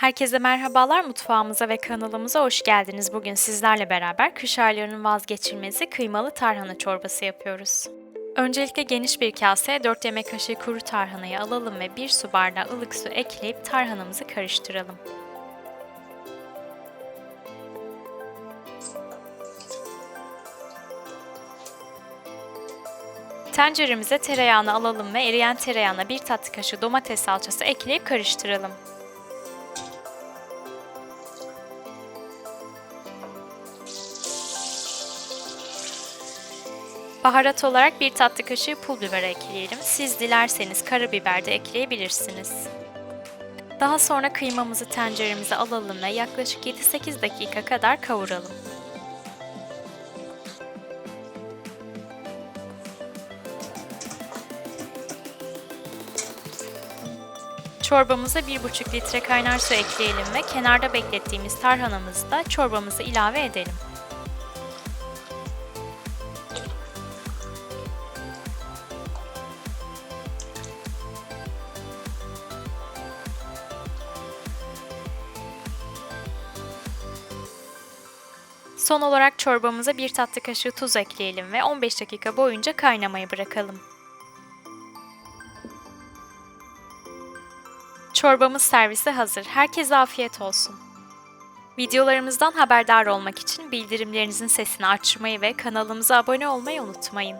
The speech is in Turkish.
Herkese merhabalar mutfağımıza ve kanalımıza hoş geldiniz. Bugün sizlerle beraber kış aylarının vazgeçilmezi kıymalı tarhana çorbası yapıyoruz. Öncelikle geniş bir kaseye 4 yemek kaşığı kuru tarhanayı alalım ve 1 su bardağı ılık su ekleyip tarhanamızı karıştıralım. Tenceremize tereyağını alalım ve eriyen tereyağına 1 tatlı kaşığı domates salçası ekleyip karıştıralım. Baharat olarak bir tatlı kaşığı pul biber ekleyelim. Siz dilerseniz karabiber de ekleyebilirsiniz. Daha sonra kıymamızı tenceremize alalım ve yaklaşık 7-8 dakika kadar kavuralım. Çorbamıza 1,5 litre kaynar su ekleyelim ve kenarda beklettiğimiz tarhanamızı da çorbamıza ilave edelim. Son olarak çorbamıza bir tatlı kaşığı tuz ekleyelim ve 15 dakika boyunca kaynamaya bırakalım. Çorbamız servise hazır. Herkese afiyet olsun. Videolarımızdan haberdar olmak için bildirimlerinizin sesini açmayı ve kanalımıza abone olmayı unutmayın.